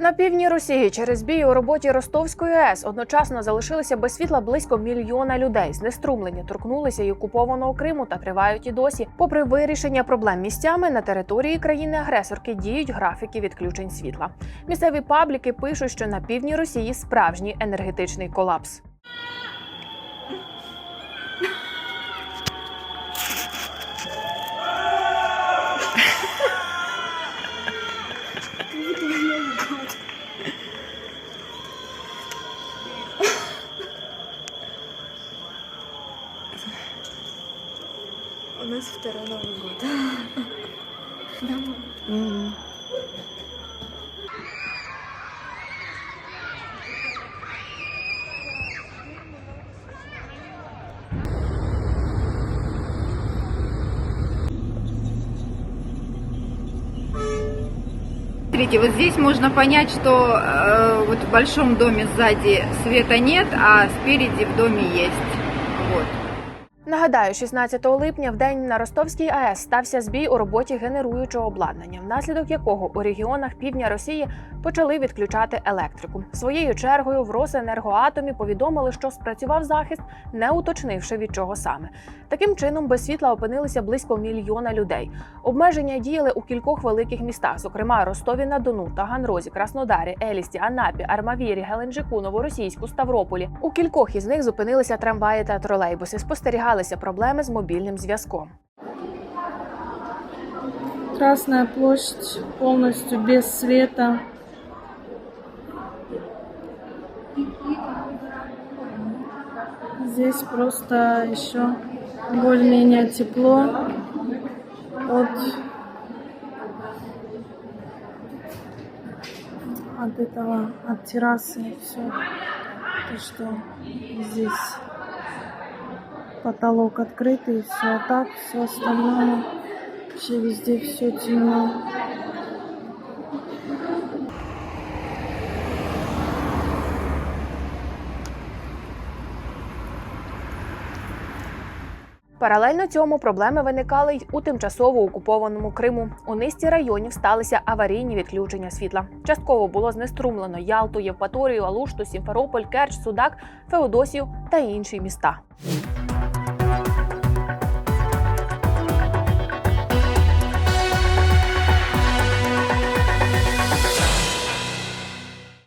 На півдні Росії через бій у роботі Ростовської АЕС одночасно залишилися без світла близько мільйона людей. Знеструмлені торкнулися й окупованого Криму та тривають і досі. Попри вирішення проблем місцями на території країни-агресорки діють графіки відключень світла. Місцеві пабліки пишуть, що на півдні Росії справжній енергетичний колапс. У нас второй Новый год. Смотрите, вот здесь можно понять, что э, вот в большом доме сзади света нет, а спереди в доме есть. Вот. Нагадаю, 16 липня в день на Ростовській АЕС стався збій у роботі генеруючого обладнання, внаслідок якого у регіонах півдня Росії почали відключати електрику. Своєю чергою в Росенергоатомі повідомили, що спрацював захист, не уточнивши від чого саме. Таким чином, без світла опинилися близько мільйона людей. Обмеження діяли у кількох великих містах, зокрема Ростові на Дону, Таганрозі, Краснодарі, Елісті, Анапі, Армавірі, Геленджику, Новоросійську, Ставрополі. У кількох із них зупинилися трамваї та тролейбуси. Спостерігалися проблеми з мобільним зв'язком. Красная площадь полностью без света. Здесь просто еще более-менее тепло от, от этого, от террасы все. То, что здесь потолок открытый, все так, все остальное. Вообще везде все темно. Паралельно цьому проблеми виникали й у тимчасово окупованому Криму. У низці районів сталися аварійні відключення світла. Частково було знеструмлено Ялту, Євпаторію, Алушту, Сімферополь, Керч, Судак, Феодосію та інші міста.